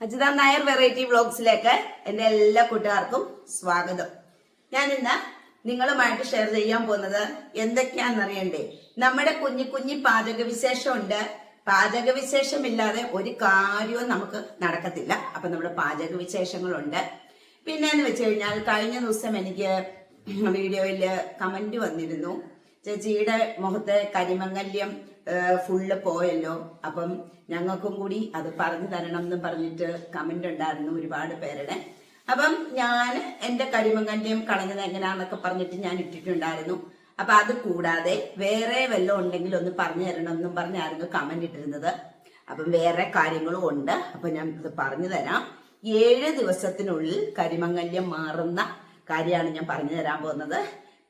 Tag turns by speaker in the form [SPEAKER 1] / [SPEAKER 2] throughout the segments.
[SPEAKER 1] Ajitha Nair variety വ്ളോഗ്സിലേക്ക് എന്റെ എല്ലാ കൂട്ടുകാർക്കും സ്വാഗതം. ഞാൻ ഇന്ന് നിങ്ങളുമായിട്ട് ഷെയർ ചെയ്യാൻ പോകുന്നത് എന്തൊക്കെയാണെന്നറിയണ്ടേ? നമ്മുടെ കുഞ്ഞു കുഞ്ഞു പാചക വിശേഷമുണ്ട് പാചക വിശേഷമില്ലാതെ ഒരു കാര്യവും നമുക്ക് നടക്കത്തില്ല. അപ്പൊ നമ്മുടെ പാചക വിശേഷങ്ങളുണ്ട് പിന്നെ എന്ന് വെച്ച് കഴിഞ്ഞാൽ കഴിഞ്ഞ ദിവസം എനിക്ക് വീഡിയോയിൽ കമന്റ് വന്നിരുന്നു. ചേച്ചിയുടെ മുഖത്തെ കരിമങ്ങല്യം ഫുള്ള് പോയല്ലോ. അപ്പം ഞങ്ങൾക്കും കൂടി അത് പറഞ്ഞു തരണം എന്ന് പറഞ്ഞിട്ട് കമന്റ് ഉണ്ടായിരുന്നു ഒരുപാട് പേരുടെ. അപ്പം ഞാൻ എന്റെ കരിമങ്ങല്യം കളഞ്ഞത് എങ്ങനെയാണെന്നൊക്കെ പറഞ്ഞിട്ട് ഞാൻ ഇട്ടിട്ടുണ്ടായിരുന്നു. അപ്പൊ അത് കൂടാതെ വേറെ വല്ലതും ഉണ്ടെങ്കിൽ ഒന്ന് പറഞ്ഞു തരണം എന്നും പറഞ്ഞായിരുന്നു കമന്റ് ഇട്ടിരുന്നത്. അപ്പം വേറെ കാര്യങ്ങളും ഉണ്ട്. അപ്പൊ ഞാൻ ഇത് പറഞ്ഞു തരാം. ഏഴ് ദിവസത്തിനുള്ളിൽ കരിമങ്ങല്യം മാറുന്ന കാര്യമാണ് ഞാൻ പറഞ്ഞു തരാൻ പോകുന്നത്.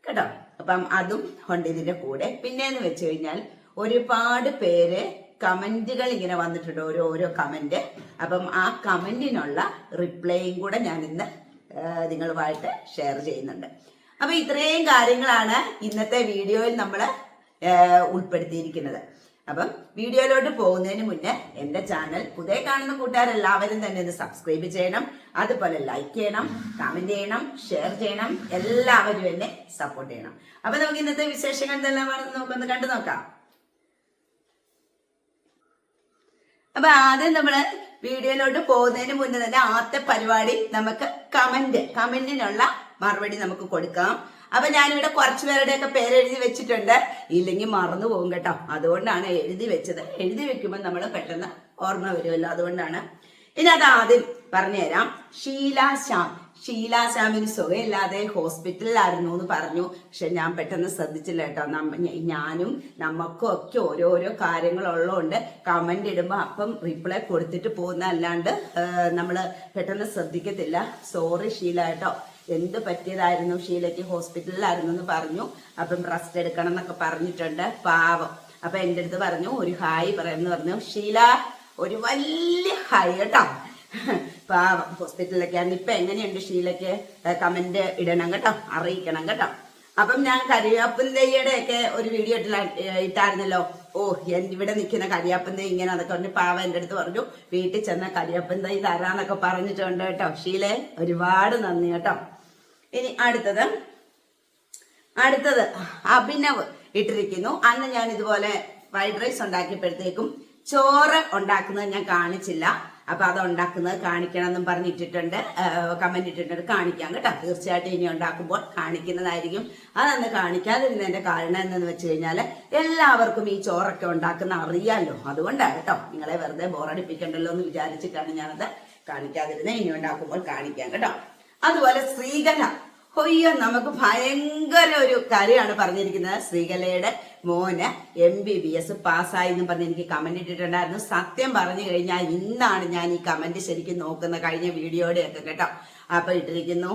[SPEAKER 1] കേട്ടോ? അപ്പം അതും ഉണ്ട് ഇതിന്റെ കൂടെ. പിന്നെന്ന് വെച്ച് കഴിഞ്ഞാൽ ഒരുപാട് പേര് കമന്റുകൾ ഇങ്ങനെ വന്നിട്ടുണ്ട് ഓരോ ഓരോ കമന്റ് അപ്പം ആ കമന്റിനുള്ള റിപ്ലൈയും കൂടെ ഞാൻ ഇന്ന് നിങ്ങളുമായിട്ട് ഷെയർ ചെയ്യുന്നുണ്ട്. അപ്പൊ ഇത്രയും കാര്യങ്ങളാണ് ഇന്നത്തെ വീഡിയോയിൽ നമ്മൾ ഉൾപ്പെടുത്തിയിരിക്കുന്നത്. അപ്പം വീഡിയോയിലോട്ട് പോകുന്നതിന് മുന്നേ എന്റെ ചാനൽ പുതിയ കാണുന്ന കൂട്ടുകാരെല്ലാവരും തന്നെ ഒന്ന് സബ്സ്ക്രൈബ് ചെയ്യണം. അതുപോലെ ലൈക്ക് ചെയ്യണം കമന്റ് ചെയ്യണം ഷെയർ ചെയ്യണം. എല്ലാവരും എന്നെ സപ്പോർട്ട് ചെയ്യണം. അപ്പൊ നമുക്ക് ഇന്നത്തെ വിശേഷങ്ങൾ എന്തെല്ലാമാണെന്ന് നമുക്കൊന്ന് കണ്ടു നോക്കാം. അപ്പൊ ആദ്യം നമ്മൾ വീഡിയോയിലോട്ട് പോകുന്നതിന് മുന്നേ തന്നെ ആദ്യത്തെ പരിപാടി നമുക്ക് കമന്റ് കമന്റിനുള്ള മറുപടി നമുക്ക് കൊടുക്കാം. അപ്പൊ ഞാനിവിടെ കുറച്ചു പേരുടെയൊക്കെ പേര് എഴുതി വെച്ചിട്ടുണ്ട്. ഇല്ലെങ്കിൽ മറന്നു പോകും കേട്ടോ. അതുകൊണ്ടാണ് എഴുതി വെച്ചത്. എഴുതി വെക്കുമ്പോൾ നമ്മൾ പെട്ടെന്ന് ഓർമ്മ വരുമല്ലോ. അതുകൊണ്ടാണ് ഇനി അത് ആദ്യം പറഞ്ഞുതരാം. ഷീല ശ്യാം. ഷീല ശ്യാമിന് സുഖമില്ലാതെ ഹോസ്പിറ്റലിലായിരുന്നു എന്ന് പറഞ്ഞു. പക്ഷെ ഞാൻ പെട്ടെന്ന് ശ്രദ്ധിച്ചില്ല കേട്ടോ. ഞാനും നമുക്കും ഒക്കെ ഓരോരോ കാര്യങ്ങളുള്ളതുകൊണ്ട് കമന്റ് ഇടുമ്പോൾ അപ്പം റിപ്ലൈ കൊടുത്തിട്ട് പോകുന്ന അല്ലാണ്ട് നമ്മൾ പെട്ടെന്ന് ശ്രദ്ധിക്കത്തില്ല. സോറി ഷീല കേട്ടോ. എന്ത് പറ്റിയതായിരുന്നു? ഷീലയ്ക്ക് ഹോസ്പിറ്റലിലായിരുന്നു എന്ന് പറഞ്ഞു. അപ്പം റെസ്റ്റ് എടുക്കണം എന്നൊക്കെ പറഞ്ഞിട്ടുണ്ട്. പാവം. അപ്പൊ എന്റെ അടുത്ത് പറഞ്ഞു ഒരു ഹായ് പറയുന്നു പറഞ്ഞു. ഷീല ഒരു വലിയ ഹായ് കേട്ടോ. പാവം. ഹോസ്പിറ്റലിലൊക്കെ ആയിരുന്നു. ഇപ്പൊ എങ്ങനെയുണ്ട് ഷീലയ്ക്ക്? കമന്റ് ഇടണം കേട്ടോ. അറിയിക്കണം കേട്ടോ. അപ്പം ഞാൻ കരിയാപ്പൻ തൈയുടെ ഒക്കെ ഒരു വീഡിയോ ഇട്ടായിരുന്നല്ലോ. ഓ ഇവിടെ നിൽക്കുന്ന കരിയാപ്പൻ തൈ ഇങ്ങനെ അതൊക്കെ പറഞ്ഞു പാവ എന്റെ അടുത്ത് പറഞ്ഞു. വീട്ടിൽ ചെന്ന കരിയാപ്പൻ തൈ തരാന്നൊക്കെ പറഞ്ഞിട്ടുണ്ട് കേട്ടോ. ഷീലെ ഒരുപാട് നന്ദി കേട്ടോ. ഇനി അടുത്തത്. അടുത്തത് അഭിനവ് ഇട്ടിരിക്കുന്നു. അന്ന് ഞാൻ ഇതുപോലെ ഫ്രൈഡ് റൈസ് ഉണ്ടാക്കിയപ്പോഴത്തേക്കും ചോറ് ഉണ്ടാക്കുന്നത് ഞാൻ കാണിച്ചില്ല. അപ്പൊ അത് ഉണ്ടാക്കുന്നത് കാണിക്കണം എന്നും പറഞ്ഞിട്ടിട്ടുണ്ട് കമന്റ് ഇട്ടിട്ടുണ്ട്. കാണിക്കാം കേട്ടോ. തീർച്ചയായിട്ടും ഇനി ഉണ്ടാക്കുമ്പോൾ കാണിക്കുന്നതായിരിക്കും. അതന്ന് കാണിക്കാതിരുന്നതിന്റെ കാരണം എന്തെന്ന് വെച്ച് കഴിഞ്ഞാൽ എല്ലാവർക്കും ഈ ചോറൊക്കെ ഉണ്ടാക്കുന്ന അറിയാലോ. അതുകൊണ്ടാണ് കേട്ടോ. നിങ്ങളെ വെറുതെ ബോറടിപ്പിക്കണ്ടല്ലോ എന്ന് വിചാരിച്ചിട്ടാണ് ഞാനത് കാണിക്കാതിരുന്നത്. ഇനി ഉണ്ടാക്കുമ്പോൾ കാണിക്കാം കേട്ടോ. അതുപോലെ ശ്രീകല. കൊയ്യ നമുക്ക് ഭയങ്കര ഒരു കാര്യമാണ് പറഞ്ഞിരിക്കുന്നത്. ശ്രീകലയുടെ മോന് എം ബി ബി എസ് പാസ്സായി എന്ന് പറഞ്ഞ് എനിക്ക് കമന്റ് ഇട്ടിട്ടുണ്ടായിരുന്നു. സത്യം പറഞ്ഞു കഴിഞ്ഞാൽ ഇന്നാണ് ഞാൻ ഈ കമന്റ് ശരിക്കും നോക്കുന്ന കഴിഞ്ഞ വീഡിയോയുടെ ഒക്കെ കേട്ടോ. അപ്പൊ ഇട്ടിരിക്കുന്നു.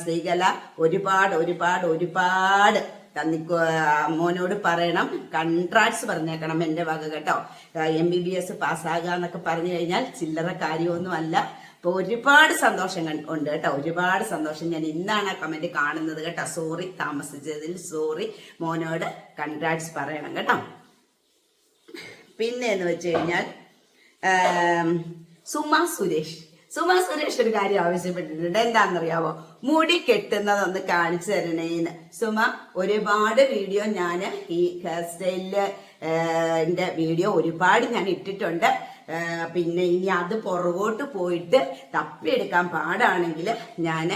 [SPEAKER 1] ശ്രീകല ഒരുപാട് ഒരുപാട് ഒരുപാട് തന്നിക്കോ മോനോട് പറയണം. കൺട്രാക്ട്സ് പറഞ്ഞേക്കണം എന്റെ വക കേട്ടോ. എം ബി ബി എസ് പാസ്സാകുക എന്നൊക്കെ പറഞ്ഞു കഴിഞ്ഞാൽ ചില്ലറ കാര്യമൊന്നും അല്ല അപ്പൊ ഒരുപാട് സന്തോഷം ഉണ്ട് കേട്ടോ ഒരുപാട് സന്തോഷം. ഞാൻ ഇന്നാണ് ആ കമന്റ് കാണുന്നത് കേട്ടോ. സോറി താമസിച്ചതിൽ സോറി മോനോട് കൺഗ്രാറ്റ്സ് പറയണം കേട്ടോ. പിന്നെ എന്ന് വെച്ച് കഴിഞ്ഞാൽ സുമ സുരേഷ്. സുമ സുരേഷ് ഒരു കാര്യം ആവശ്യപ്പെട്ടിട്ടുണ്ട്. എന്താണെന്നറിയാവോ? മുടി കെട്ടുന്നതൊന്ന് കാണിച്ചു തരണേന്ന്. സുമ ഒരുപാട് വീഡിയോ ഞാൻ ഈ ഹെയർ സ്റ്റൈലിൽ എന്റെ വീഡിയോ ഒരുപാട് ഞാൻ ഇട്ടിട്ടുണ്ട്. പിന്നെ ഇനി അത് പുറകോട്ട് പോയിട്ട് തപ്പിയെടുക്കാൻ പാടാണെങ്കിൽ ഞാൻ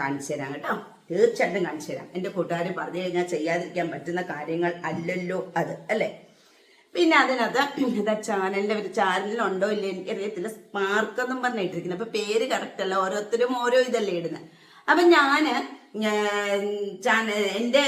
[SPEAKER 1] കാണിച്ചു തരാം കേട്ടോ. തീർച്ചയായിട്ടും കാണിച്ചു തരാം. എന്റെ കൂട്ടുകാർ പറഞ്ഞു കഴിഞ്ഞാൽ ചെയ്യാതിരിക്കാൻ പറ്റുന്ന കാര്യങ്ങൾ അല്ലല്ലോ അത് അല്ലേ? പിന്നെ അതിനകത്ത് എന്താ ചാനലിന്റെ ഒരു ചാനലിലുണ്ടോ ഇല്ല? എനിക്കറിയത്തില്ല. സ്പാർക്ക് എന്നും പറഞ്ഞിട്ടിരിക്കുന്നത്. അപ്പോൾ പേര് കറക്റ്റ് അല്ല. ഓരോരുത്തരും ഓരോ ഇതല്ലേ ഇടുന്നത് അപ്പൊ ഞാൻ എന്റെ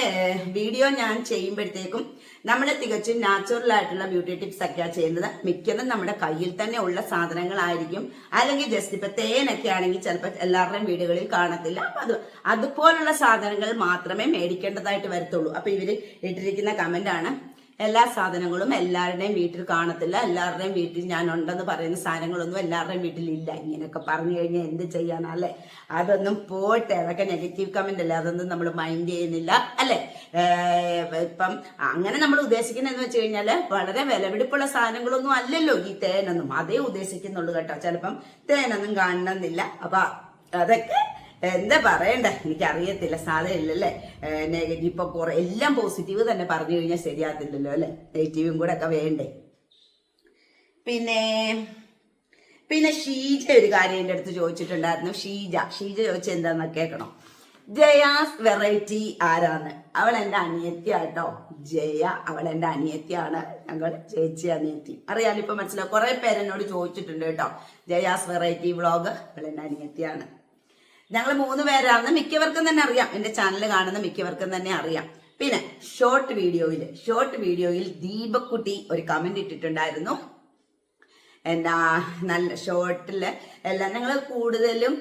[SPEAKER 1] വീഡിയോ ഞാൻ ചെയ്യുമ്പോഴത്തേക്കും നമ്മൾ തികച്ചും നാച്ചുറൽ ആയിട്ടുള്ള ബ്യൂട്ടി ടിപ്സ് ഒക്കെയാണ് ചെയ്യുന്നത്. മിക്കതും നമ്മുടെ കയ്യിൽ തന്നെ ഉള്ള സാധനങ്ങളായിരിക്കും. അല്ലെങ്കിൽ ജസ്റ്റ് ഇപ്പൊ തേനൊക്കെ ആണെങ്കിൽ ചിലപ്പോൾ എല്ലാവരുടെയും വീടുകളിൽ കാണത്തില്ല. അപ്പൊ അത് അതുപോലുള്ള സാധനങ്ങൾ മാത്രമേ മേടിക്കേണ്ടതായിട്ട് വരത്തുള്ളൂ. അപ്പൊ ഇവർ ഇട്ടിരിക്കുന്ന കമന്റ് ആണ് എല്ലാ സാധനങ്ങളും എല്ലാവരുടെയും വീട്ടിൽ കാണത്തില്ല. എല്ലാവരുടെയും വീട്ടിൽ ഞാൻ ഉണ്ടെന്ന് പറയുന്ന സാധനങ്ങളൊന്നും എല്ലാവരുടെയും വീട്ടിലില്ല. ഇങ്ങനെയൊക്കെ പറഞ്ഞു കഴിഞ്ഞാൽ എന്ത് ചെയ്യാനാ അല്ലേ? അതൊന്നും പോട്ടെ. അതൊക്കെ നെഗറ്റീവ് കമന്റ് അല്ലേ? അതൊന്നും നമ്മൾ മൈൻഡ് ചെയ്യുന്നില്ല അല്ലേ? ഇപ്പം അങ്ങനെ നമ്മൾ ഉദ്ദേശിക്കുന്നതെന്ന് വെച്ച് കഴിഞ്ഞാൽ വളരെ വിലപിടിപ്പുള്ള സാധനങ്ങളൊന്നും അല്ലല്ലോ ഈ തേനൊന്നും. അതേ ഉദ്ദേശിക്കുന്നുള്ളൂ കേട്ടോ. ചിലപ്പം തേനൊന്നും കാണണമെന്നില്ല. അപ്പൊ അതൊക്കെ എന്താ പറയണ്ട? എനിക്കറിയത്തില്ല സാധനമില്ലല്ലേ? നെഗറ്റീവ് ഇപ്പൊ കുറെ എല്ലാം പോസിറ്റീവ് തന്നെ പറഞ്ഞു കഴിഞ്ഞാൽ ശരിയാകത്തില്ലല്ലോ അല്ലെ? നെഗറ്റീവും കൂടെ ഒക്കെ വേണ്ടേ? പിന്നെ പിന്നെ ഷീജ ഒരു കാര്യം എന്റെ അടുത്ത് ചോദിച്ചിട്ടുണ്ടായിരുന്നു. ഷീജ ഷീജ ചോദിച്ച എന്താന്ന് കേൾക്കണം? ജയാസ് വെറൈറ്റി ആരാന്ന് അവൾ എന്റെ അനിയത്തിയാട്ടോ ജയ അവൾ എന്റെ അനിയത്തിയാണ്. ഞങ്ങൾ ചേച്ചി അനിയത്തി. അറിയാലോ ഇപ്പൊ മനസ്സിലാവും കുറെ പേരെന്നോട് ചോദിച്ചിട്ടുണ്ട് കേട്ടോ. ജയാസ് വെറൈറ്റി വ്ളോഗ് അവൾ എന്റെ അനിയത്തിയാണ്. ഞങ്ങൾ മൂന്ന് പേരാണെന്ന് മിക്കവർക്കും തന്നെ അറിയാം. എന്റെ ചാനൽ കാണുന്ന മിക്കവർക്കും തന്നെ അറിയാം. പിന്നെ ഷോർട്ട് വീഡിയോയിൽ ഷോർട്ട് വീഡിയോയിൽ ദീപക്കുട്ടി ഒരു കമന്റ് ഇട്ടിട്ടുണ്ടായിരുന്നു. എന്നാ നല്ല ഷോർട്ടിൽ എല്ലാം ഞങ്ങൾ കൂടുതലും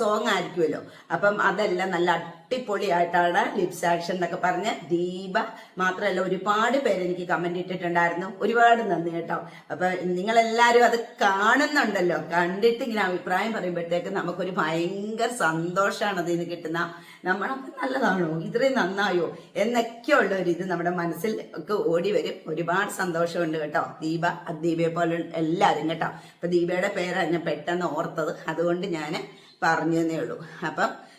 [SPEAKER 1] സോങ് ആയിരിക്കുമല്ലോ. അപ്പം അതെല്ലാം നല്ല അടിപൊളിയായിട്ടാണ് ലിപ്സ് ആക്ഷൻ എന്നൊക്കെ പറഞ്ഞ് ദീപ മാത്രമല്ല ഒരുപാട് പേര് എനിക്ക് കമന്റ് ഇട്ടിട്ടുണ്ടായിരുന്നു. ഒരുപാട് നന്ദി കേട്ടോ. അപ്പൊ നിങ്ങളെല്ലാവരും അത് കാണുന്നുണ്ടല്ലോ. കണ്ടിട്ട് ഇങ്ങനെ അഭിപ്രായം പറയുമ്പോഴത്തേക്ക് നമുക്കൊരു ഭയങ്കര സന്തോഷമാണ് അതിൽ നിന്ന് കിട്ടുന്ന. നമ്മളൊക്കെ നല്ലതാണോ? ഇത്രയും നന്നായോ? എന്നൊക്കെയുള്ള ഒരു ഇത് നമ്മുടെ മനസ്സിൽ ഒക്കെ ഓടി വരും. ഒരുപാട് സന്തോഷമുണ്ട് കേട്ടോ. ദീപ ദീപയെ പോലെ എല്ലാവരും കേട്ടോ. അപ്പൊ ദീപയുടെ പേരാണ് ഞാൻ പെട്ടെന്ന് ഓർത്തത്. അതുകൊണ്ട് ഞാൻ പറഞ്ഞു തന്നേ ഉള്ളൂ. അപ്പം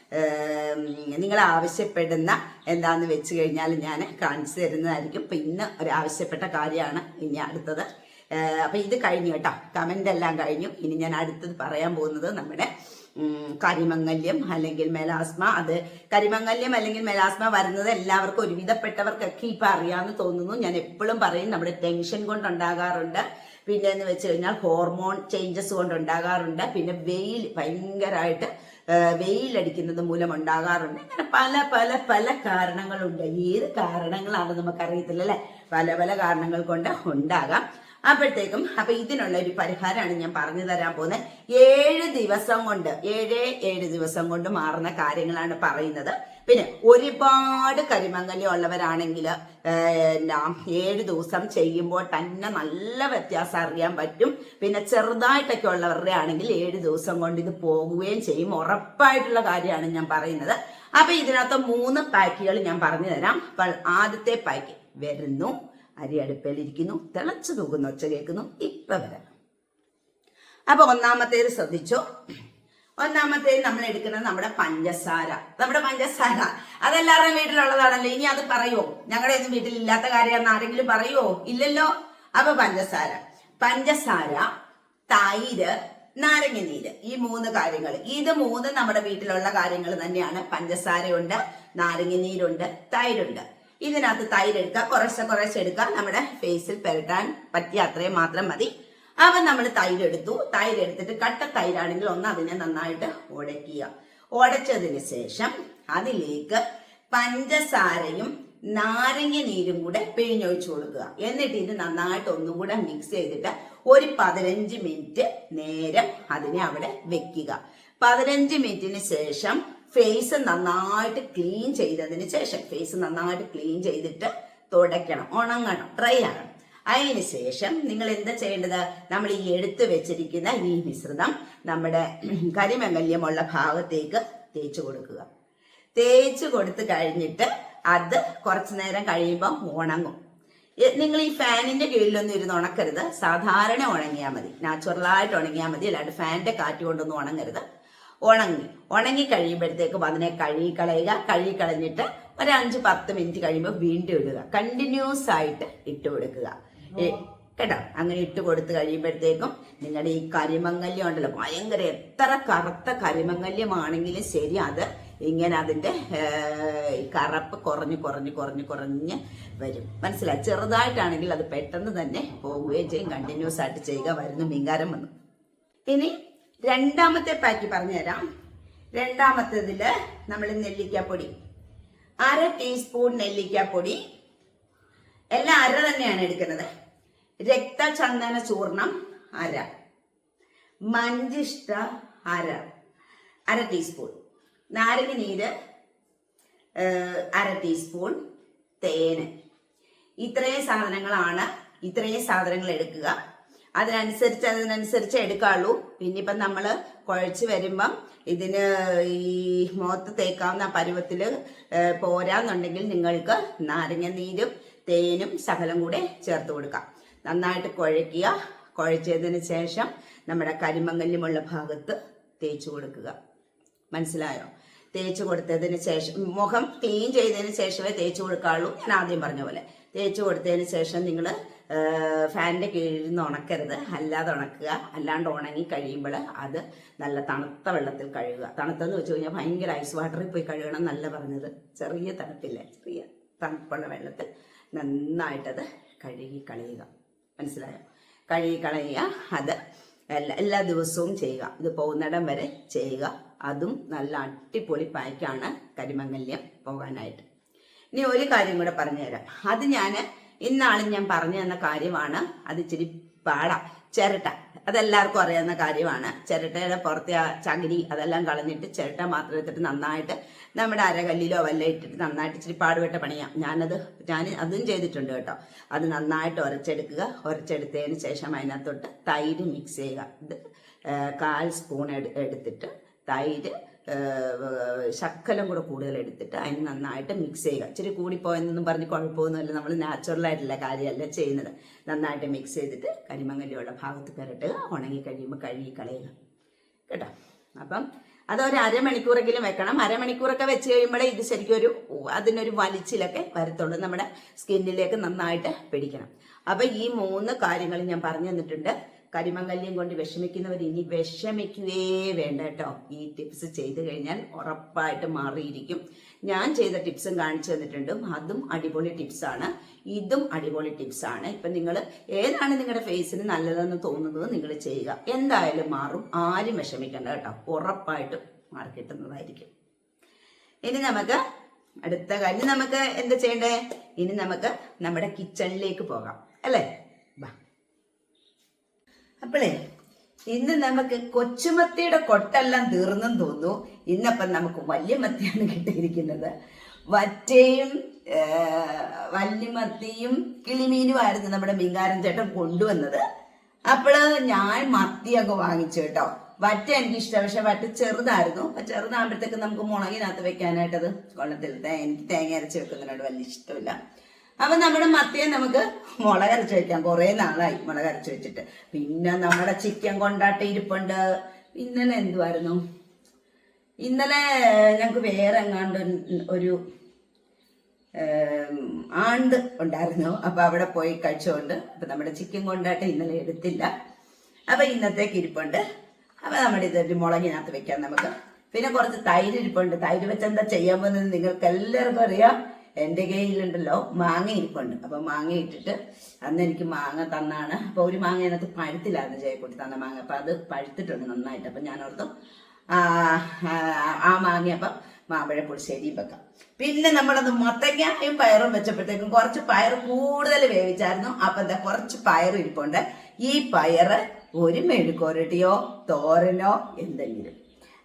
[SPEAKER 1] നിങ്ങൾ ആവശ്യപ്പെടുന്ന എന്താന്ന് വെച്ച് കഴിഞ്ഞാൽ ഞാൻ കാണിച്ചു തരുന്നതായിരിക്കും. അപ്പം ഇന്ന് ഒരു ആവശ്യപ്പെട്ട കാര്യമാണ് ഇനി അടുത്തത്. അപ്പം ഇത് കഴിഞ്ഞു കേട്ടോ. കമന്റ് എല്ലാം കഴിഞ്ഞു. ഇനി ഞാൻ അടുത്തത് പറയാൻ പോകുന്നത് നമ്മുടെ കരിമംഗല്യം അല്ലെങ്കിൽ മെലാസ്മ. അത് കരിമംഗല്യം അല്ലെങ്കിൽ മെലാസ്മ വരുന്നത് എല്ലാവർക്കും ഒരുവിധപ്പെട്ടവർക്കൊക്കെ ഇപ്പം അറിയാമെന്ന് തോന്നുന്നു. ഞാൻ എപ്പോഴും പറയും നമ്മുടെ ടെൻഷൻ കൊണ്ടുണ്ടാകാറുണ്ട്. പിന്നെ എന്ന് വെച്ച് കഴിഞ്ഞാൽ ഹോർമോൺ ചേഞ്ചസ് കൊണ്ടുണ്ടാകാറുണ്ട്. പിന്നെ വെയിൽ ഭയങ്കരമായിട്ട് വെയിലടിക്കുന്നത് മൂലം ഉണ്ടാകാറുണ്ട് ഇങ്ങനെ പല പല പല കാരണങ്ങളുണ്ട്. ഏത് കാരണങ്ങളാണ് നമുക്കറിയത്തില്ല അല്ലെ? പല പല കാരണങ്ങൾ കൊണ്ട് ഉണ്ടാകാം. അപ്പോഴത്തേക്കും അപ്പൊ ഇതിനുള്ള ഒരു പരിഹാരമാണ് ഞാൻ പറഞ്ഞു തരാൻ പോകുന്നത് ഏഴ് ദിവസം കൊണ്ട് ഏഴേ ഏഴ് ദിവസം കൊണ്ട് മാറുന്ന കാര്യങ്ങളാണ് പറയുന്നത്. പിന്നെ ഒരുപാട് കരിമംഗല്യം ഉള്ളവരാണെങ്കിൽ ഏഴ് ദിവസം ചെയ്യുമ്പോൾ തന്നെ നല്ല വ്യത്യാസം അറിയാൻ പറ്റും. പിന്നെ ചെറുതായിട്ടൊക്കെ ഉള്ളവരുടെ ആണെങ്കിൽ ഏഴ് ദിവസം കൊണ്ട് ഇത് പോകുകയും ചെയ്യും. ഉറപ്പായിട്ടുള്ള കാര്യമാണ് ഞാൻ പറയുന്നത്. അപ്പൊ ഇതിനകത്ത് മൂന്ന് പാക്കുകൾ ഞാൻ പറഞ്ഞു തരാം. അപ്പോൾ ആദ്യത്തെ പാക്ക് വരുന്നു. അരി അടുപ്പയിലിരിക്കുന്നു തിളച്ചു തൂക്കുന്ന ഒച്ച കേൾക്കുന്നു ഇപ്പൊ വരാം. അപ്പൊ ഒന്നാമത്തേത് ശ്രദ്ധിച്ചോ? ഒന്നാമത്തേത് നമ്മൾ എടുക്കുന്നത് നമ്മുടെ പഞ്ചസാര. നമ്മുടെ പഞ്ചസാര. അതെല്ലാവരുടെയും വീട്ടിലുള്ളതാണല്ലോ. ഇനി അത് പറയുമോ ഞങ്ങളുടെ ഒന്നും വീട്ടിൽ ഇല്ലാത്ത കാര്യമാണെന്ന് ആരെങ്കിലും പറയുമോ ഇല്ലല്ലോ? അപ്പൊ പഞ്ചസാര. പഞ്ചസാര തൈര് നാരങ്ങ നീര് ഈ മൂന്ന് കാര്യങ്ങൾ. ഇത് മൂന്ന് നമ്മുടെ വീട്ടിലുള്ള കാര്യങ്ങൾ തന്നെയാണ്. പഞ്ചസാരയുണ്ട് നാരങ്ങ നീരുണ്ട് തൈരുണ്ട്. ഇതിനകത്ത് തൈര് എടുക്കുക. കുറച്ചെ കുറച്ച് എടുക്കുക. നമ്മുടെ ഫേസിൽ പെരട്ടാൻ പറ്റിയ അത്രയും മാത്രം മതി. അപ്പം നമ്മൾ തൈര് എടുത്തു. തൈര് എടുത്തിട്ട് കട്ട തൈരാണെങ്കിൽ ഒന്ന് അതിനെ നന്നായിട്ട് ഉടയ്ക്കുക ഉടച്ചതിന് ശേഷം അതിലേക്ക് പഞ്ചസാരയും നാരങ്ങ നീരും കൂടെ പിഴിഞ്ഞൊഴിച്ചു കൊടുക്കുക. എന്നിട്ട് ഇത് നന്നായിട്ട് ഒന്നും കൂടെ മിക്സ് ചെയ്തിട്ട് ഒരു പതിനഞ്ച് മിനിറ്റ് നേരം അതിനെ അവിടെ വെക്കുക. പതിനഞ്ച് മിനിറ്റിന് ശേഷം ഫേസ് നന്നായിട്ട് ക്ലീൻ ചെയ്തതിന് ശേഷം ഫേസ് നന്നായിട്ട് ക്ലീൻ ചെയ്തിട്ട് തുടയ്ക്കണം ഉണങ്ങണം ഡ്രൈ ആകണം. അതിന് ശേഷം നിങ്ങൾ എന്താ ചെയ്യേണ്ടത്? നമ്മൾ ഈ എടുത്തു വെച്ചിരിക്കുന്ന ഈ മിശ്രിതം നമ്മുടെ കരിമംഗല്യമുള്ള ഭാഗത്തേക്ക് തേച്ചു കൊടുക്കുക. തേച്ചു കൊടുത്തു കഴിഞ്ഞിട്ട് അത് കുറച്ചു നേരം കഴിയുമ്പോൾ ഉണങ്ങും. നിങ്ങൾ ഈ ഫാനിന്റെ കീഴിലൊന്നും ഇരുന്ന് ഉണക്കരുത്. സാധാരണ ഉണങ്ങിയാൽ മതി. നാച്ചുറലായിട്ട് ഉണങ്ങിയാൽ മതി. അല്ലാണ്ട് ഫാനിന്റെ കാറ്റ് കൊണ്ടൊന്നും ഉണങ്ങരുത്. ഉണങ്ങി. ഉണങ്ങി കഴിയുമ്പോഴത്തേക്കും അതിനെ കഴുകി കളയുക. കഴുകി കളഞ്ഞിട്ട് ഒരു അഞ്ച് പത്ത് മിനിറ്റ് കഴിയുമ്പോൾ വീണ്ടും ഇടുക. കണ്ടിന്യൂസ് ആയിട്ട് ഇട്ട് കൊടുക്കുക. കേട്ടോ? അങ്ങനെ ഇട്ട് കൊടുത്ത് കഴിയുമ്പോഴത്തേക്കും നിങ്ങളുടെ ഈ കരിമങ്ങല്യം ഉണ്ടല്ലോ ഭയങ്കര എത്ര കറുത്ത കരിമങ്ങല്യമാണെങ്കിലും ശരി അത് ഇങ്ങനെ അതിന്റെ കറപ്പ് കുറഞ്ഞ് കുറഞ്ഞ് കുറഞ്ഞ് കുറഞ്ഞ് വരും. മനസ്സിലായി? ചെറുതായിട്ടാണെങ്കിൽ അത് പെട്ടെന്ന് തന്നെ പോവുകയും ചെയ്യും. കണ്ടിന്യൂസ് ആയിട്ട് ചെയ്യുക. വരുന്നു മീൻകാരം വന്നു. ഇനി രണ്ടാമത്തെ പാക്ക് പറഞ്ഞുതരാം. രണ്ടാമത്തേതിൽ നമ്മൾ നെല്ലിക്കാപ്പൊടി. അര ടീസ്പൂൺ നെല്ലിക്കാപ്പൊടി. എല്ലാം അര തന്നെയാണ് എടുക്കുന്നത്. രക്തചന്ദന ചൂർണം അര. മഞ്ചിഷ്ട അര. അര ടീസ്പൂൺ നാരങ്ങ നീര് അര ടീസ്പൂൺ തേന്. ഇത്രയും സാധനങ്ങളാണ് ഇത്രയും സാധനങ്ങൾ എടുക്കുക. അതിനനുസരിച്ച് അതിനനുസരിച്ച് എടുക്കാവുള്ളൂ പിന്നെ ഇപ്പം നമ്മൾ കുഴച്ച് വരുമ്പം ഇതിന് ഈ മുഖത്ത് തേക്കാവുന്ന പരുവത്തിൽ പോരാന്നുണ്ടെങ്കിൽ നിങ്ങൾക്ക് നാരങ്ങ നീരും തേനും ശകലം കൂടെ ചേർത്ത് കൊടുക്കാം. നന്നായിട്ട് കുഴയ്ക്കുക കുഴച്ചതിന് ശേഷം നമ്മുടെ കരിമങ്ങല്യമുള്ള ഭാഗത്ത് തേച്ചു കൊടുക്കുക. മനസ്സിലായോ? തേച്ച് കൊടുത്തതിന് ശേഷം മുഖം ക്ലീൻ ചെയ്തതിന് ശേഷമേ തേച്ച് കൊടുക്കാവുള്ളൂ ഞാൻ ആദ്യം പറഞ്ഞ പോലെ. തേച്ച് കൊടുത്തതിന് ശേഷം നിങ്ങൾ ഫാനിന്റെ കീഴിൽ നിന്ന് ഉണക്കരുത്. അല്ലാതെ ഉണക്കുക. അല്ലാണ്ട് ഉണങ്ങി കഴിയുമ്പോൾ അത് നല്ല തണുത്ത വെള്ളത്തിൽ കഴുകുക. തണുത്തെന്ന് വെച്ച് കഴിഞ്ഞാൽ ഭയങ്കര ഐസ് വാട്ടറിൽ പോയി കഴുകണം എന്നല്ല പറഞ്ഞത്. ചെറിയ തണുപ്പില്ലേ? ചെറിയ തണുപ്പുള്ള വെള്ളത്തിൽ നന്നായിട്ടത് കഴുകി കളയുക. മനസ്സിലായോ? കഴുകി കളയുക. അത് എല്ലാ എല്ലാ ദിവസവും ചെയ്യുക. ഇത് പോകുന്നിടം വരെ ചെയ്യുക. അതും നല്ല അടിപൊളി പായ്ക്കാണ് കരിമംഗല്യം പോകാനായിട്ട്. ഇനി ഒരു കാര്യം കൂടെ പറഞ്ഞുതരാം. അത് ഞാൻ ഇന്നാളും ഞാൻ പറഞ്ഞു തന്ന കാര്യമാണ്. അത് ഇച്ചിരി പാടാ. ചിരട്ട. അതെല്ലാവർക്കും അറിയാവുന്ന കാര്യമാണ്. ചിരട്ടയുടെ പുറത്തെ ആ ചകിരി അതെല്ലാം കളഞ്ഞിട്ട് ചിരട്ട മാത്രം എടുത്തിട്ട് നന്നായിട്ട് നമ്മുടെ അരകല്ലിലോ വല്ല ഇട്ടിട്ട് നന്നായിട്ട് ഇച്ചിരി പാടുപെട്ട പണിയാം. ഞാനത് ഞാൻ അതും ചെയ്തിട്ടുണ്ട് കേട്ടോ. അത് നന്നായിട്ട് ഉരച്ചെടുക്കുക. ഉരച്ചെടുത്തതിന് ശേഷം അതിനകത്തോട്ട് തൈര് മിക്സ് ചെയ്യുക. ഇത് കാൽ സ്പൂൺ എടുത്തിട്ട് തൈര് ശക്കലം കൂടെ കൂടുതൽ എടുത്തിട്ട് അതിന് നന്നായിട്ട് മിക്സ് ചെയ്യുക. ഇച്ചിരി കൂടിപ്പോയെന്നൊന്നും പറഞ്ഞ് കുഴപ്പമൊന്നുമില്ല. നമ്മൾ നാച്ചുറലായിട്ടുള്ള കാര്യമല്ല ചെയ്യുന്നത്. നന്നായിട്ട് മിക്സ് ചെയ്തിട്ട് കരിമങ്ങലിയുള്ള ഭാഗത്ത് പുരട്ടുക. ഉണങ്ങി കഴിയുമ്പോൾ കഴുകി കളയുക. കേട്ടോ? അപ്പം അതൊരു അരമണിക്കൂറെങ്കിലും വെക്കണം. അരമണിക്കൂറൊക്കെ വെച്ച് കഴിയുമ്പോഴേ ഇത് ശരിക്കും ഒരു അതിനൊരു വലിച്ചിലൊക്കെ വരത്തുള്ളൂ. നമ്മുടെ സ്കിന്നിലേക്ക് നന്നായിട്ട് പിടിക്കണം. അപ്പം ഈ മൂന്ന് കാര്യങ്ങൾ ഞാൻ പറഞ്ഞു തന്നിട്ടുണ്ട്. കരിമംഗല്യം കൊണ്ട് വിഷമിക്കുന്നവർ ഇനി വിഷമിക്കുകയേ വേണ്ട കേട്ടോ. ഈ ടിപ്സ് ചെയ്തു കഴിഞ്ഞാൽ ഉറപ്പായിട്ട് മാറിയിരിക്കും. ഞാൻ ചെയ്ത ടിപ്സും കാണിച്ചു തന്നിട്ടുണ്ട്. അതും അടിപൊളി ടിപ്സാണ് ഇതും അടിപൊളി ടിപ്സാണ് ഇപ്പം നിങ്ങൾ ഏതാണ് നിങ്ങളുടെ ഫേസിന് നല്ലതെന്ന് തോന്നുന്നത് നിങ്ങൾ ചെയ്യുക. എന്തായാലും മാറും. ആരും വിഷമിക്കണ്ട കേട്ടോ. ഉറപ്പായിട്ടും മാറി കിട്ടുന്നതായിരിക്കും. ഇനി നമുക്ക് അടുത്ത കാര്യം. നമുക്ക് എന്താ ചെയ്യണ്ടേ? ഇനി നമുക്ക് നമ്മുടെ കിച്ചണിലേക്ക് പോകാം. അല്ലേ? അപ്പോളേ ഇന്ന് നമുക്ക് കൊച്ചുമത്തിയുടെ കൊട്ടെല്ലാം തീർന്നെന്ന് തോന്നുന്നു. ഇന്നപ്പം നമുക്ക് വല്യമത്തിയാണ് കിട്ടിയിരിക്കുന്നത്. വറ്റയും വല്യമത്തിയും കിളിമീനുമായിരുന്നു നമ്മുടെ മിങ്കാരൻ ചേട്ടൻ കൊണ്ടുവന്നത്. അപ്പോൾ ഞാൻ മത്തിയൊക്കെ വാങ്ങിച്ചു കേട്ടോ. വറ്റ എനിക്ക് ഇഷ്ടം പക്ഷെ വറ്റ ചെറുതായിരുന്നു. അപ്പൊ ചെറുതാകുമ്പോഴത്തേക്ക് നമുക്ക് മുളകിനകത്ത് വെക്കാനായിട്ടത് കൊള്ളത്തിൽ എനിക്ക് തേങ്ങ അരച്ച് വെക്കുന്നതിനോട് വലിയ ഇഷ്ടമില്ല. അപ്പൊ നമ്മുടെ മത്തിയെ നമുക്ക് മുളകരച്ച് വെക്കാം. കുറെ നാളായി മുളകരച്ച് വെച്ചിട്ട്. പിന്നെ നമ്മുടെ ചിക്കൻ കൊണ്ടാട്ട ഇരിപ്പുണ്ട്. ഇന്നലെ എന്തുവായിരുന്നു? ഇന്നലെ ഞങ്ങൾക്ക് വേറെ എങ്ങാണ്ട് ഒരു- ഒരു ആണ്ട് ഉണ്ടായിരുന്നു. അപ്പൊ അവിടെ പോയി കഴിച്ചുകൊണ്ട് അപ്പൊ നമ്മുടെ ചിക്കൻ കൊണ്ടാട്ട ഇന്നലെ എടുത്തില്ല. അപ്പൊ ഇന്നത്തേക്ക് ഇരിപ്പുണ്ട്. അപ്പൊ നമ്മുടെ ഇതൊരു മുളകിനകത്ത് വെക്കാം നമുക്ക്. പിന്നെ കുറച്ച് തൈര് ഇരിപ്പുണ്ട്. തൈര് വെച്ച് എന്താ ചെയ്യാൻ പോകുന്നത് നിങ്ങൾക്ക് എല്ലാവർക്കും അറിയാം. എന്റെ കയ്യിലുണ്ടല്ലോ മാങ്ങ ഇരിപ്പുണ്ട്. അപ്പൊ മാങ്ങ ഇട്ടിട്ട് അന്ന് എനിക്ക് മാങ്ങ തന്നാണ്. അപ്പൊ ഒരു മാങ്ങ അതിനകത്ത് പഴുത്തില്ലായിരുന്നു ജയക്കുട്ടി തന്ന മാങ്ങ. അപ്പൊ അത് പഴുത്തിട്ടുണ്ട് നന്നായിട്ട്. അപ്പൊ ഞാൻ ഓർത്തു ആ, മാങ്ങ അപ്പൊ മാമ്പഴ പുളിശ്ശേരിയും വെക്കാം. പിന്നെ നമ്മളത് മത്തങ്ങയും പയറും വെച്ചപ്പോഴത്തേക്കും കുറച്ച് പയർ കൂടുതൽ വേവിച്ചായിരുന്നു. അപ്പൊ എന്താ കുറച്ച് പയർ ഇരിപ്പുണ്ട്. ഈ പയറ് ഒരു മെഴുക്കോരട്ടിയോ തോരനോ എന്തെങ്കിലും.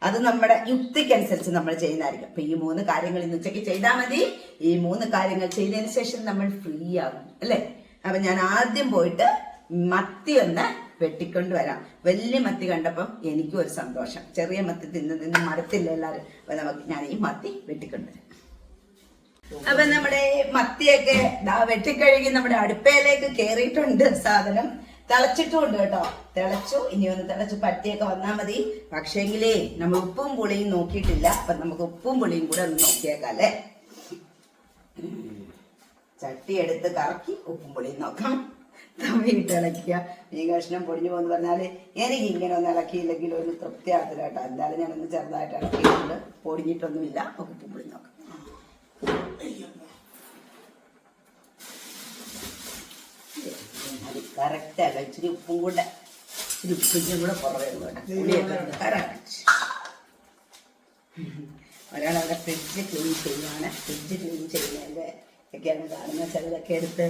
[SPEAKER 1] അത് നമ്മുടെ യുക്തിക്കനുസരിച്ച് നമ്മൾ ചെയ്യുന്നതായിരിക്കും. അപ്പൊ ഈ മൂന്ന് കാര്യങ്ങൾ ഇന്ന് ഉച്ചയ്ക്ക് ചെയ്താൽ മതി. ഈ മൂന്ന് കാര്യങ്ങൾ ചെയ്തതിന് ശേഷം നമ്മൾ ഫ്രീ ആകും. അല്ലേ? അപ്പൊ ഞാൻ ആദ്യം പോയിട്ട് മത്തി ഒന്ന് വെട്ടിക്കൊണ്ട് വരാം. വലിയ മത്തി കണ്ടപ്പം എനിക്കും ഒരു സന്തോഷം. ചെറിയ മത്തി തിന്ന് തിന്ന് മരത്തില്ല എല്ലാവരും അപ്പൊ നമുക്ക് ഞാൻ ഈ മത്തി വെട്ടിക്കൊണ്ട് വരാം. അപ്പൊ നമ്മുടെ മത്തിയൊക്കെ വെട്ടിക്കഴുകി നമ്മുടെ അടുപ്പയിലേക്ക് കേറിയിട്ടുണ്ട് സാധനം. തിളച്ചിട്ടുമുണ്ട് കേട്ടോ. തിളച്ചു ഇനി ഒന്ന് തിളച്ച് പറ്റിയൊക്കെ വന്നാൽ മതി. പക്ഷേങ്കിലേ നമ്മൾ ഉപ്പും പുളിയും നോക്കിയിട്ടില്ല. അപ്പൊ നമുക്ക് ഉപ്പും പുളിയും കൂടെ ഒന്ന് നോക്കിയേക്കാം അല്ലേ? ചട്ടി എടുത്ത് കറക്കി ഉപ്പും പുളിയും നോക്കാം. തവിയിട്ട് ഇളക്കുക മീൻ കഷ്ണം പൊടിഞ്ഞു പോകുന്ന പറഞ്ഞാൽ എനിക്ക് ഇങ്ങനെ ഒന്ന് ഇളക്കിയില്ലെങ്കിൽ ഒരു തൃപ്തി ആകത്തില്ല കേട്ടോ. എന്തായാലും ഞാനൊന്ന് ചെറുതായിട്ട് ഇളക്കിയിട്ടുണ്ട്. പൊടിഞ്ഞിട്ടൊന്നുമില്ല. ഉപ്പും പുളിയും നോക്കാം. കറക്റ്റ് ആക്കാം ഇച്ചിരി ഉപ്പും കൂടെ ഇച്ചിരി ഉപ്പിന്റെ കൂടെ കുറവേ. പുളിയൊക്കെ കറക്റ്റ് ഒരാളവിടെ ഫ്രിഡ്ജ് ക്ലീൻ ചെയ്യുകയാണ് ഫ്രിഡ്ജ് ക്ലീൻ ചെയ്യുന്നതിന്റെ ഒക്കെയാണ് കാണുന്നത്. ചിലതൊക്കെ എടുത്ത്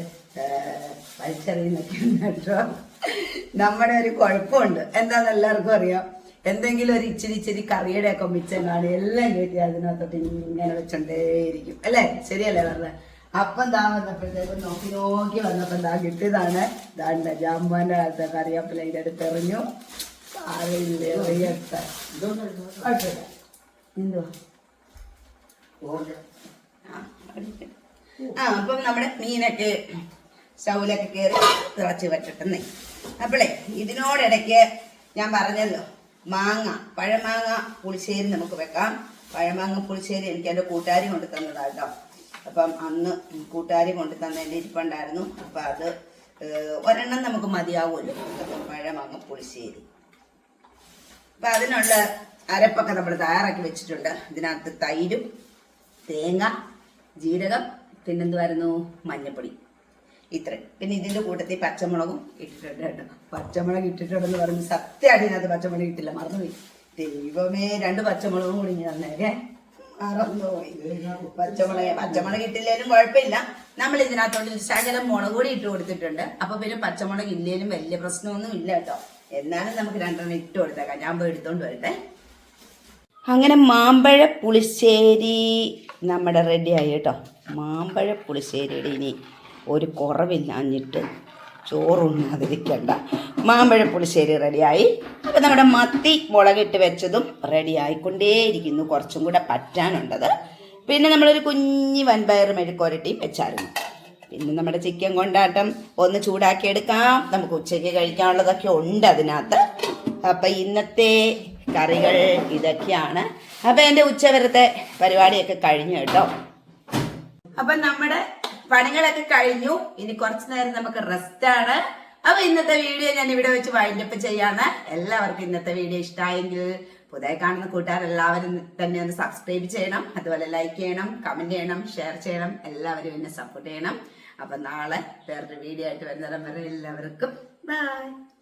[SPEAKER 1] വലിച്ചെറിയുന്നൊക്കെ കേട്ടോ. നമ്മുടെ ഒരു കുഴപ്പമുണ്ട്. എന്താണെന്ന് എല്ലാവർക്കും അറിയാം? എന്തെങ്കിലും ഒരു ഇച്ചിരി ഇച്ചിരി കറിയുടെ ഒക്കെ മിച്ചം കാണും. എല്ലാം കയറ്റി അതിനകത്തോട്ട് ഇങ്ങനെ വെച്ചോണ്ടേയിരിക്കും. അല്ലേ? ശരിയല്ലേ പറഞ്ഞത് അപ്പം താ വന്നപ്പോഴത്തേക്കും നോക്കി നോക്കി വന്നപ്പോൾ താ കിട്ടിയതാണ്. ദാണ്ട ജാമ്പാന്റെ കാലത്തെ കറിവേപ്പില അടുത്ത് എറിഞ്ഞു. ആ അപ്പം നമ്മുടെ മീനൊക്കെ സ്റ്റൗവിലൊക്കെ കയറി തിളച്ച് വറ്റിട്ടെന്നേ അപ്പോളേ ഇതിനോടിടയ്ക്ക് ഞാൻ പറഞ്ഞല്ലോ മാങ്ങ പഴമാങ്ങ പുളിശ്ശേരി നമുക്ക് വെക്കാം. പഴമാങ്ങ പുളിശ്ശേരി എനിക്ക് എന്റെ കൂട്ടുകാരി കൊണ്ട് തന്നതാട്ടോ. അപ്പം അന്ന് കൂട്ടുകാരി കൊണ്ട് തന്നതിന്റെ ഇരിപ്പുണ്ടായിരുന്നു. അപ്പം അത് ഒരെണ്ണം നമുക്ക് മതിയാവുമല്ലോ. പഴമാങ്ങ പുളിശ്ശേരി അപ്പം അതിനുള്ള അരപ്പൊക്കെ നമ്മൾ തയ്യാറാക്കി വെച്ചിട്ടുണ്ട്. ഇതിനകത്ത് തൈരും തേങ്ങ ജീരകം പിന്നെന്തുവായിരുന്നു? മഞ്ഞപ്പൊടി. ഇത്രയും. പിന്നെ ഇതിന്റെ കൂട്ടത്തിൽ പച്ചമുളകും ഇട്ടിട്ടുണ്ട് കേട്ടോ. പച്ചമുളക് ഇട്ടിട്ടുണ്ടെന്ന് പറഞ്ഞ് സത്യമായിട്ട് ഇതിനകത്ത് പച്ചമുളക് ഇട്ടില്ല. മറന്നുപോയി. ദൈവമേ രണ്ട് പച്ചമുളകും കൂടി ഇങ്ങനെ തന്നേക്കെ പച്ചമുളക് പച്ചമുളക് ഇട്ടില്ലേലും കുഴപ്പമില്ല. നമ്മൾ ഇതിനകത്തോട്ട് ശകലം മുളക് കൂടി ഇട്ട് കൊടുത്തിട്ടുണ്ട്. അപ്പൊ പിന്നെ പച്ചമുളക് ഇല്ലേലും വലിയ പ്രശ്നമൊന്നും ഇല്ല കേട്ടോ. എന്നാലും നമുക്ക് രണ്ടെണ്ണം ഇട്ട് കൊടുത്തേക്കാം. ഞാൻ പോയി എടുത്തോണ്ട് വരട്ടെ. അങ്ങനെ മാമ്പഴ പുളിശ്ശേരി നമ്മുടെ റെഡിയായി കേട്ടോ. മാമ്പഴ പുളിശ്ശേരിയുടെ ഇനി ഒരു കുറവില്ലാഞ്ഞിട്ട് ചോറുണ്ണാതിരിക്കണ്ട മാമ്പഴ പുളിശ്ശേരി റെഡിയായി. അപ്പം നമ്മുടെ മത്തി മുളകിട്ട് വെച്ചതും റെഡി ആയിക്കൊണ്ടേയിരിക്കുന്നു. കുറച്ചും കൂടെ പറ്റാനുണ്ടത്. പിന്നെ നമ്മളൊരു കുഞ്ഞി വൻപയർ മെഴുക്കുരട്ടിയും വെച്ചായിരുന്നു. പിന്നെ നമ്മുടെ ചിക്കൻ കൊണ്ടാട്ടം ഒന്ന് ചൂടാക്കി എടുക്കാം നമുക്ക് ഉച്ചയ്ക്ക് കഴിക്കാനുള്ളതൊക്കെ ഉണ്ട് അതിനകത്ത്. അപ്പം ഇന്നത്തെ കറികൾ ഇതൊക്കെയാണ്. അപ്പം എന്റെ ഉച്ചവരത്തെ പരിപാടിയൊക്കെ കഴിഞ്ഞു കേട്ടോ. അപ്പം നമ്മുടെ പണികളൊക്കെ കഴിഞ്ഞു. ഇനി കുറച്ചു നേരം നമുക്ക് റെസ്റ്റ് ആണ്. അപ്പൊ ഇന്നത്തെ വീഡിയോ ഞാൻ ഇവിടെ വെച്ച് വൈൻഡപ്പ് ചെയ്യാണ്. എല്ലാവർക്കും ഇന്നത്തെ വീഡിയോ ഇഷ്ടമായെങ്കിൽ പുതിയ കാണുന്ന കൂട്ടുകാർ എല്ലാവരും തന്നെ ഒന്ന് സബ്സ്ക്രൈബ് ചെയ്യണം. അതുപോലെ ലൈക്ക് ചെയ്യണം കമന്റ് ചെയ്യണം ഷെയർ ചെയ്യണം. എല്ലാവരും എന്നെ സപ്പോർട്ട് ചെയ്യണം. അപ്പൊ നാളെ വേറൊരു വീഡിയോ ആയിട്ട് വരുന്നിടം വരെ എല്ലാവർക്കും. ബൈ